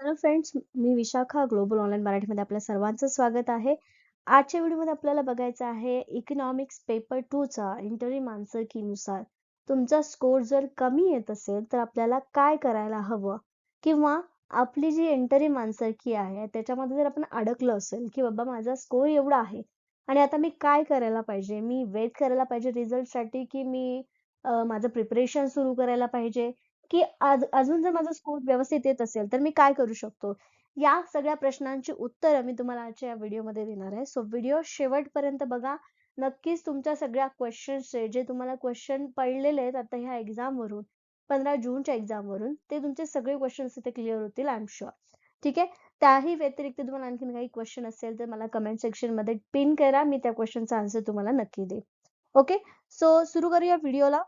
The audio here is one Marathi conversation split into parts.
हॅलो फ्रेंड्स मी विशाखा ग्लोबल ऑनलाईन मराठीमध्ये आपल्या सर्वांचं स्वागत आहे. आजच्या व्हिडिओमध्ये आपल्याला बघायचं आहे इकॉनॉमिक्स पेपर टू चा आन्सर कीनुसार तुमचा स्कोर जर कमी येत असेल तर आपल्याला काय करायला हवं? किंवा आपली जी इंटरिम आन्सर की आहे त्याच्यामध्ये जर आपण अडकलं असेल की बाबा माझा स्कोर एवढा आहे आणि आता मी काय करायला पाहिजे? मी वेट करायला पाहिजे रिझल्टसाठी की मी माझं प्रिपरेशन सुरू करायला पाहिजे? की आज अजून जर माझा स्कोर व्यवस्थित येत असेल तर मी काय करू शकतो? या सगळ्या प्रश्नांची उत्तरं मी तुम्हाला आजच्या या व्हिडिओमध्ये देणार आहे. सो व्हिडिओ शेवटपर्यंत बघा. नक्कीच तुमच्या सगळ्या क्वेश्चन्सचे जे तुम्हाला क्वेश्चन पडलेले आहेत आता ह्या एक्झामवरून पंधरा जूनच्या एक्झाम वरून ते तुमचे सगळे क्वेश्चन्स इथे क्लिअर होतील आय एम शुअर ठीक आहे? त्याही व्यतिरिक्त तुम्हाला आणखीन काही क्वेश्चन असेल तर मला कमेंट सेक्शनमध्ये पिन करा. मी त्या क्वेश्चनचा आन्सर तुम्हाला नक्की देईन. ओके सो सुरू करूया व्हिडिओला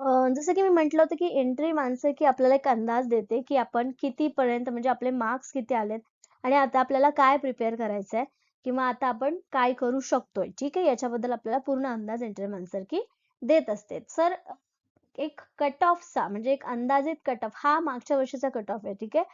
जसं की मी म्हटलं होतं की एंट्री माणसं की आपल्याला एक अंदाज देते की आपण किती पर्यंत म्हणजे आपले मार्क्स किती आलेत आणि आता आपल्याला काय प्रिपेअर करायचं आहे किंवा आता आपण काय करू शकतोय. ठीक आहे? याच्याबद्दल आपल्याला पूर्ण अंदाज एंट्री माणसर की देत असते. सर एक कट ऑफचा म्हणजे एक अंदाजित कट ऑफ हा मागच्या वर्षीचा कट ऑफ आहे. ठीक आहे?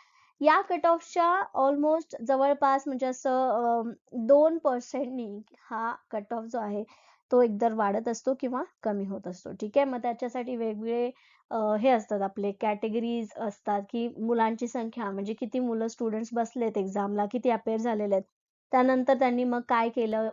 या कट ऑफच्या ऑलमोस्ट जवळपास म्हणजे असं दोन पर्सेंटनी हा कट ऑफ जो आहे तो एकतर वाढत असतो किंवा कमी होत असतो. ठीक आहे? मग त्याच्यासाठी वेगवेगळे हे असतात आपले कॅटेगरीज असतात की मुलांची संख्या म्हणजे किती मुलं स्टुडंट्स बसलेत एक्झामला किती अपेअर झालेले आहेत. त्यानंतर त्यांनी मग काय केलं?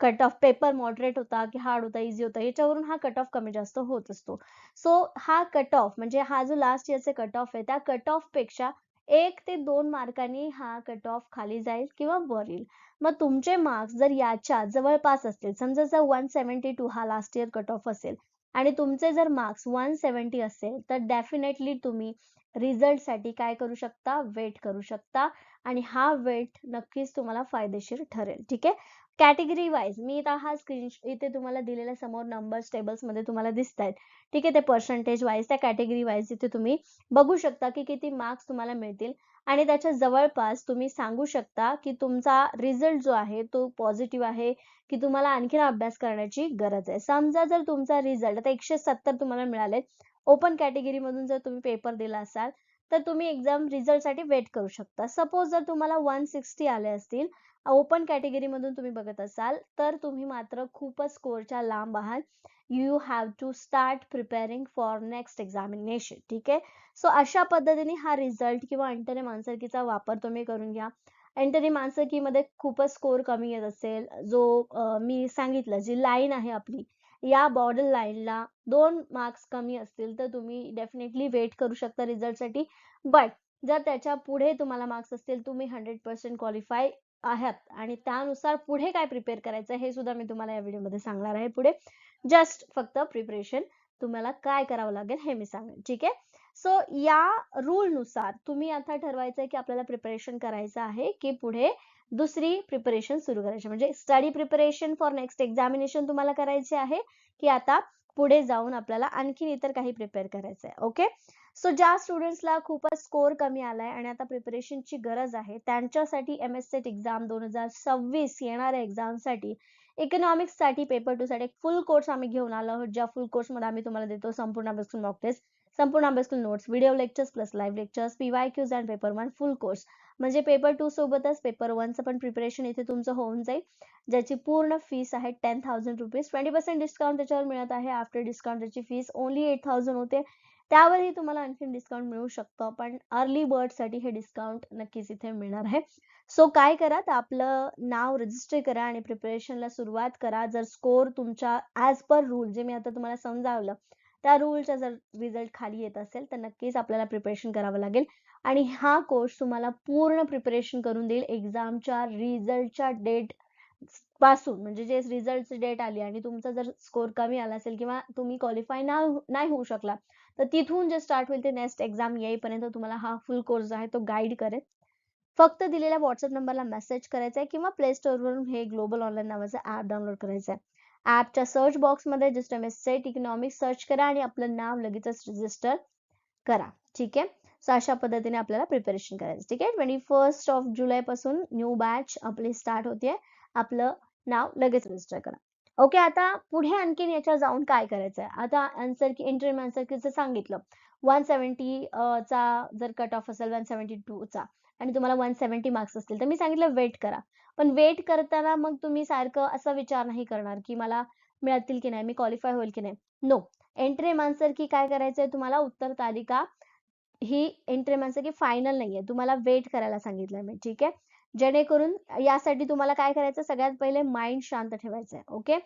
कट ऑफ पेपर मॉडरेट होता की हार्ड होता इझी होता याच्यावरून हा कट ऑफ कमी जास्त होत असतो. सो हा कट ऑफ म्हणजे हा जो लास्ट इयरचा कट ऑफ आहे त्या कट ऑफपेक्षा एक ते दोन मार्कांनी हा कट ऑफ खाली जाईल किंवा वर येईल मग तुमचे मार्क्स जर याच्या जवळपास असतील समजा जर वन सेव्हन्टी टू हा लास्ट इयर कट ऑफ असेल आणि तुमचे जर मार्क्स वन सेवन्टी असेल तर डेफिनेटली तुम्ही रिझल्टसाठी काय करू शकता? वेट करू शकता. आणि हा वेट नक्कीच तुम्हाला फायदेशीर ठरेल. ठीक आहे? कॅटेगरी वाईज मी आता हा स्क्रीन इथे तुम्हाला दिलेल्या समोर नंबर्स टेबल्समध्ये तुम्हाला दिसत आहेत ठीक आहे? ते पर्सेंटेज वाईज त्या कॅटेगरी वाईज इथे तुम्ही बघू शकता की किती मार्क्स तुम्हाला मिळतील. आणि त्याच्या जवळपास तुम्ही सांगू शकता की तुमचा रिझल्ट जो आहे तो पॉझिटिव्ह आहे की तुम्हाला आणखीन अभ्यास करण्याची गरज आहे. समजा जर तुमचा रिझल्ट आता एकशे सत्तर तुम्हाला मिळाले ओपन कॅटेगरी मधून जर तुम्ही पेपर दिला असाल तर तुम्ही एक्झाम रिझल्टसाठी वेट करू शकता. सपोज जर तुम्हाला वन सिक्स्टी आले असतील ओपन कॅटेगरी मधून तुम्ही बघत असाल तर तुम्ही मात्र खूपच स्कोरच्या लांब आहात. You have to start preparing for next examination ठीक आहे? सो अशा पद्धतीने हा रिझल्ट किंवा इंटरनेम आन्सर वापर तुम्ही करून घ्या. एंटरिम आन्सर की मध्ये खूपच स्कोर कमी येत असेल. जो मी सांगितलं जी लाईन आहे आपली या बॉर्डर लाईनला दोन मार्क्स कमी असतील तर तुम्ही डेफिनेटली वेट करू शकता रिझल्टसाठी. बट जर त्याच्या पुढे तुम्हाला मार्क्स असतील तुम्ही हंड्रेड पर्सेंट क्वालिफाय आहात. आणि त्यानुसार पुढे काय प्रिपेअर करायचं हे सुद्धा मी तुम्हाला या व्हिडिओमध्ये सांगणार आहे पुढे. जस्ट फक्त प्रिपरेशन तुम्हाला काय करावं लागेल हे मी सांगेन. ठीक आहे? सो या रूल नुसार तुम्ही आता ठरवायचं की आपल्याला प्रिपरेशन करायचं आहे की पुढे दुसरी प्रिपरेशन सुरू करायची. म्हणजे study preparation for next examination तुम्हाला करायचे आहे की आता पुढे जाऊन आपल्याला आणखीन इतर काही प्रिपेअर करायचं आहे ओके सो ज्या स्टुडंट्सला खूपच स्कोर कमी आलाय आणि आता प्रिपरेशनची गरज आहे त्यांच्यासाठी एम एस सेट एक्झाम दोन हजार सव्वीस येणाऱ्या एक्झामसाठी इकॉनॉमिक्ससाठी पेपर टू साठी फुल कोर्स आम्ही घेऊन आलो आहोत. ज्या फुल कोर्समध्ये आम्ही तुम्हाला देतो संपूर्ण अभ्यासक्रम मॉक टेस्ट संपूर्ण अभ्यासक्रम notes video lectures plus live lectures PY Qs and paper one full course म्हणजे पेपर टू सोबतच पेपर वनचं पण प्रिपरेशन इथे तुमचं होऊन जाईल. ज्याची पूर्ण फीस आहे ten thousand rupees twenty percent discount त्याच्यावर मिळत आहे. आफ्टर डिस्काउंट त्याची फीस ओनली एट थाउजंड होते. त्यावरही तुम्हाला आणखीन डिस्काउंट मिळू शकतो. पण अर्ली बर्डसाठी हे डिस्काउंट नक्कीच इथे मिळणार आहे. सो काय करा तर आपलं नाव रजिस्टर करा आणि प्रिपरेशनला सुरुवात करा. जर स्कोर तुमच्या ऍज पर रूल जे मी आता तुम्हाला समजावलं त्या रूलचा जर रिझल्ट खाली येत असेल तर नक्कीच आपल्याला प्रिपरेशन करावं लागेल. आणि हा कोर्स तुम्हाला पूर्ण प्रिपरेशन करून देईल एक्झामच्या रिझल्टच्या डेटपासून. म्हणजे जे रिझल्टची डेट आली आणि तुमचा जर स्कोर कमी आला असेल किंवा तुम्ही क्वालिफाय नाही होऊ शकला तर तिथून जे स्टार्ट होईल ते नेक्स्ट एक्झाम येईपर्यंत तुम्हाला हा फुल कोर्स आहे तो गाईड करेल. फक्त दिलेल्या व्हॉट्सअप नंबरला मेसेज करायचा आहे किंवा प्ले स्टोर वरून हे ग्लोबल ऑनलाईन नावाचं ऍप डाउनलोड करायचं आहे ऍपच्या सर्च बॉक्समध्ये just M S set economics search करा आणि आपलं नाव लगेचच रजिस्टर करा. ठीक आहे? सो अशा पद्धतीने आपल्याला प्रिपरेशन करायचं. ठीक आहे? ट्वेंटी फर्स्ट ऑफ जुलै पासून न्यू बॅच आपली स्टार्ट होते आपलं नाव लगेच रजिस्टर करा. ओके आता पुढे आणखीन याच्या जाऊन काय करायचंय? आता आन्सर की इंटरव्ह्यू आन्सर की सांगितलं. वन सेव्हन्टी चा जर कट ऑफ असेल वन सेव्हन्टी टू चा. आणि तुम्हाला वन सेव्हन्टी मार्क्स असतील. तर मी सांगितलं वेट करा. पण वेट करताना मग तुम्ही सारखं असा विचार नाही करणार की मला मिळतील की नाही मी क्वालिफाय होईल की नाही. नो एंट्री मान्सर की काय करायचंय तुम्हाला? उत्तर तालिका ही एंट्री मान्सर की फायनल नाहीये. तुम्हाला वेट करायला सांगितलंय मी. ठीक आहे? जेणेकरून यासाठी तुम्हाला काय करायचं सगळ्यात पहिले माइंड शांत ठेवायचंय. ओके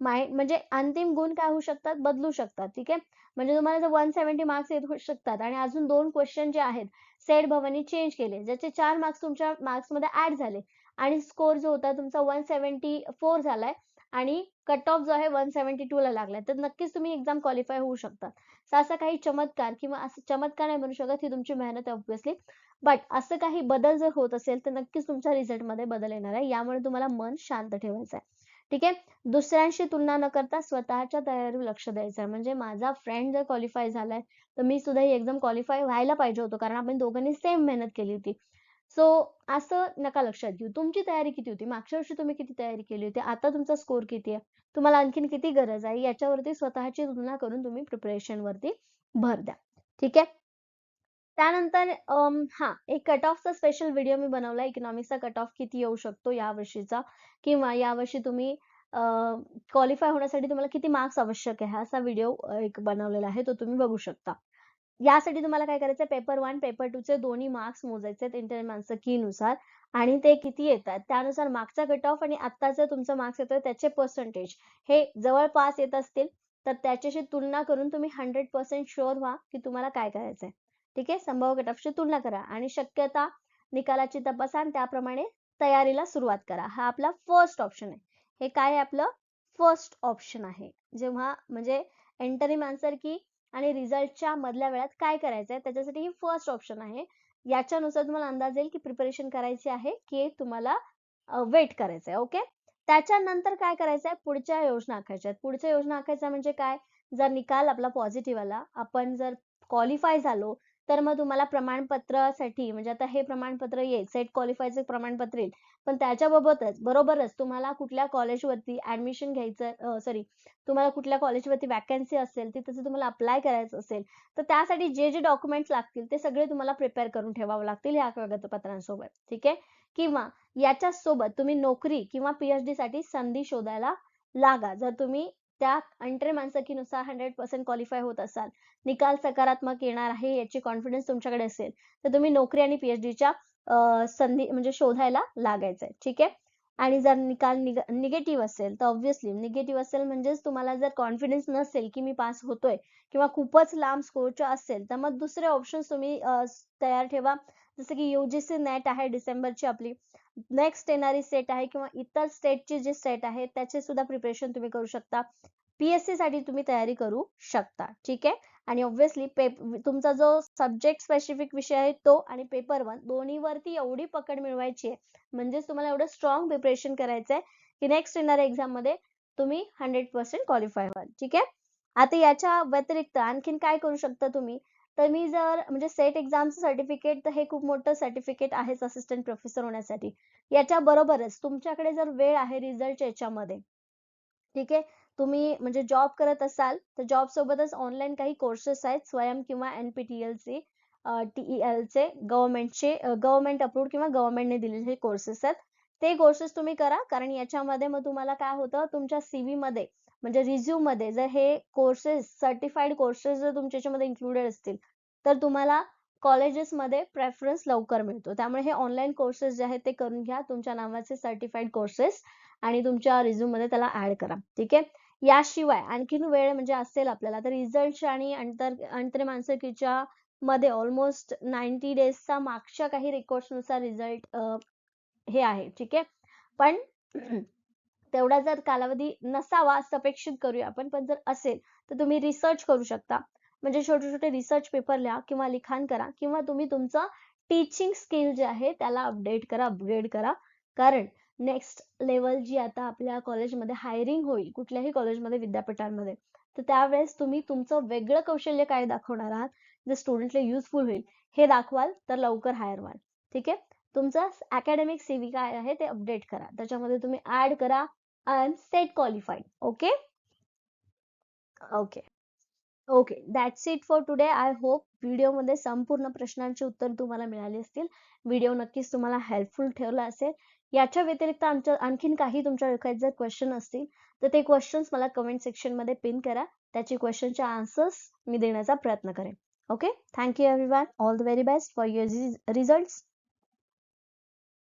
माइंड म्हणजे अंतिम गुण काय होऊ शकतात? बदलू शकतात ठीक आहे? म्हणजे तुम्हाला जर वन सेव्हन्टी मार्क्स येत शकतात आणि अजून दोन क्वेश्चन जे आहेत सेट भवानी चेंज केले ज्याचे चार मार्क्स तुमच्या मार्क्समध्ये ऍड झाले आणि स्कोर जो होता तुमचा वन सेव्हन्टी फोर झालाय आणि कट ऑफ जो आहे वन सेव्हन्टी टू ला लागलाय तर नक्कीच तुम्ही एक्झाम क्वालिफाय होऊ शकता. तर असा काही चमत्कार किंवा असं चमत्कार नाही म्हणू शकत ही तुमची मेहनत आहे ऑब्विसली बट असं काही बदल जर होत असेल तर नक्कीच तुमच्या रिझल्टमध्ये बदल येणार आहे यामुळे तुम्हाला मन शांत ठेवायचं आहे. ठीक आहे? दुसऱ्यांशी तुलना न करता स्वतःच्या तयारीवर लक्ष द्यायचं आहे. म्हणजे माझा फ्रेंड जर क्वालिफाय झालाय तर मी सुद्धा ही एक्झाम क्वालिफाय व्हायला पाहिजे होतो कारण आपण दोघांनी सेम मेहनत केली होती. सो असं नका लक्षात घेऊ. तुमची तयारी किती होती? मागच्या वर्षी तुम्ही किती तयारी केली होती? आता तुमचा स्कोर किती आहे? तुम्हाला आणखीन किती गरज आहे? याच्यावरती स्वतःची तुलना करून तुम्ही प्रिपरेशन वरती भर द्या. ठीक आहे? त्यानंतर हा एक कट ऑफचा स्पेशल व्हिडिओ मी बनवला. इकॉनॉमिक्सचा कट ऑफ किती येऊ शकतो या वर्षीचा? किंवा यावर्षी तुम्ही क्वालिफाय होण्यासाठी तुम्हाला किती मार्क्स आवश्यक आहे? असा व्हिडिओ एक बनवलेला आहे. तो तुम्ही बघू शकता. यासाठी तुम्हाला काय करायचं पेपर वन पेपर टू चे दोन्ही मार्क्स मोजायचे इंटरमॅनचं की नुसार आणि ते किती येतात? त्यानुसार मागचा कट ऑफ आणि आत्ताचं तुमचं मार्क्स येतोय त्याचे पर्सेंटेज हे जवळपास येत असतील तर त्याच्याशी तुलना करून तुम्ही हंड्रेड पर्सेंट शुअर व्हा की तुम्हाला काय करायचंय. ठीक आहे? संभाव्य कट तुलना करा आणि शक्यता निकालाची तपासा आणि त्याप्रमाणे तयारीला सुरुवात करा. हा आपला फर्स्ट ऑप्शन आहे. हे काय आहे आपलं? फर्स्ट ऑप्शन आहे. जेव्हा म्हणजे एंटरिम आन्सर की आणि रिझल्टच्या मधल्या वेळात काय करायचं आहे त्याच्यासाठी ही फर्स्ट ऑप्शन आहे. याच्यानुसार तुम्हाला अंदाज येईल की प्रिपरेशन करायची आहे की तुम्हाला वेट करायचं आहे ओके त्याच्यानंतर काय करायचं आहे पुढच्या योजना आखायच्या. आहेत पुढच्या योजना आखायच्या म्हणजे काय? जर निकाल आपला पॉझिटिव्ह आला आपण जर क्वालिफाय झालो तर मग तुम्हाला प्रमाणपत्रासाठी म्हणजे आता हे प्रमाणपत्र येईल सेट क्वालिफायचं प्रमाणपत्र येईल पण त्याच्याबाबतच बरोबरच तुम्हाला कुठल्या कॉलेजवरती ऍडमिशन घ्यायचं सॉरी तुम्हाला कुठल्या कॉलेजवरती वॅकन्सी असेल तिथे तुम्हाला अप्लाय करायचं असेल तर त्यासाठी जे जे डॉक्युमेंट्स लागतील ते सगळे तुम्हाला प्रिपेअर करून ठेवावं लागतील या कागदपत्रांसोबत ठीक आहे? किंवा याच्या सोबत तुम्ही नोकरी किंवा पीएचडी साठी संधी शोधायला लागा जर तुम्ही त्या अंट्रे मानसकीनुसार हंड्रेड पर्सेंट क्वालिफाय होत असाल. निकाल सकारात्मक येणार आहे याची कॉन्फिडन्स तुमच्याकडे असेल तर तुम्ही नोकरी आणि पीएचडीच्या संधी म्हणजे शोधायला लागायचंय. ठीक आहे? आणि जर निकाल निगेटिव्ह असेल तर ऑब्व्हियसली निगेटिव्ह असेल म्हणजेच तुम्हाला जर कॉन्फिडन्स नसेल की मी पास होतोय किंवा खूपच लांब स्कोरचे असेल तर मग दुसरे ऑप्शन तुम्ही तयार ठेवा. जसं की यूजीसी नेट आहे डिसेंबरची आपली. नेक्स्ट येणारी सेट आहे किंवा इतर स्टेटची जे सेट आहे त्याचे सुद्धा प्रिपरेशन तुम्ही करू शकता. पीएससी साठी तुम्ही तयारी करू शकता. ठीक आहे? आणि ऑब्व्हियसली तुमचा जो सब्जेक्ट स्पेसिफिक विषय आहे तो आणि पेपर वन दोन्हीवरती एवढी पकड मिळवायची आहे. म्हणजेच तुम्हाला एवढं स्ट्रॉंग प्रिपरेशन करायचं आहे की नेक्स्ट येणाऱ्या एक्झाममध्ये तुम्ही हंड्रेड पर्सेंट क्वालिफाय व्हाल. ठीक आहे? आता याच्या व्यतिरिक्त आणखीन काय करू शकता तुम्ही? तर मी जर म्हणजे सेट एक्झामचं सर्टिफिकेट तर हे खूप मोठं सर्टिफिकेट आहेच असिस्टंट प्रोफेसर होण्यासाठी. याच्या बरोबरच तुमच्याकडे जर वेळ आहे रिझल्टच्या याच्यामध्ये ठीक आहे? तुम्ही म्हणजे जॉब करत असाल तर जॉब सोबतच ऑनलाईन काही कोर्सेस आहेत स्वयं किंवा एनपीटीएल चे टीईएल चे गव्हर्नमेंटचे गव्हर्नमेंट अप्रूव्ड किंवा गव्हर्नमेंटने दिलेले कोर्सेस आहेत. ते कोर्सेस तुम्ही करा कारण याच्यामध्ये मग तुम्हाला काय होतं तुमच्या सीव्ही मध्ये म्हणजे रिझ्यूममध्ये जर हे कोर्सेस certified कोर्सेस जर तुमच्या याच्यामध्ये इन्क्लुडेड असतील तर तुम्हाला कॉलेजेस मध्ये प्रेफरन्स लवकर मिळतो. त्यामुळे हे online कोर्सेस जे आहेत ते करून घ्या. तुमच्या नावाचे सर्टिफाईड कोर्सेस आणि तुमच्या रिझ्यूममध्ये त्याला ऍड करा. ठीक आहे? याशिवाय आणखीन वेळ म्हणजे असेल आपल्याला तर रिझल्टच्या आणि अंतर अंतरमानसिकीच्या मध्ये ऑलमोस्ट days डेजचा मागच्या काही records नुसार रिझल्ट हे आहे. ठीक आहे? पण तेवढा जर कालावधी नसावा असं अपेक्षित करूया आपण पण जर असेल तर तुम्ही रिसर्च करू शकता. म्हणजे छोटे छोटे रिसर्च पेपर लिहा किंवा लिखाण करा किंवा तुम्ही तुमचं टीचिंग स्किल जे आहे त्याला अपडेट करा अपग्रेड करा. कारण नेक्स्ट लेवल जी आता आपल्या कॉलेजमध्ये हायरिंग होईल कुठल्याही कॉलेजमध्ये विद्यापीठांमध्ये तर त्यावेळेस तुम्ही तुमचं वेगळं कौशल्य काय दाखवणार आहात जे स्टुडंटला युजफुल होईल हे दाखवाल तर लवकर हायर व्हाल. ठीक आहे? तुमचं अकॅडमिक सीव्ही काय आहे ते अपडेट करा. त्याच्यामध्ये तुम्ही ऍड करा. And set qualified okay okay okay that's it for today I hope व्हिडिओमध्ये संपूर्ण प्रश्नांची उत्तर तुम्हाला मिळाली असतील. व्हिडिओ नक्कीच तुम्हाला हेल्पफुल ठेवला असेल. याच्या व्यतिरिक्त आमच्या आणखीन काही तुमच्या डोक्यात जर क्वेश्चन असतील तर ते क्वेश्चन्स मला कमेंट सेक्शनमध्ये पिन करा. त्याचे क्वेश्चनचे आन्सर्स मी देण्याचा प्रयत्न करेन. Okay thank you every everyone all the very best for your results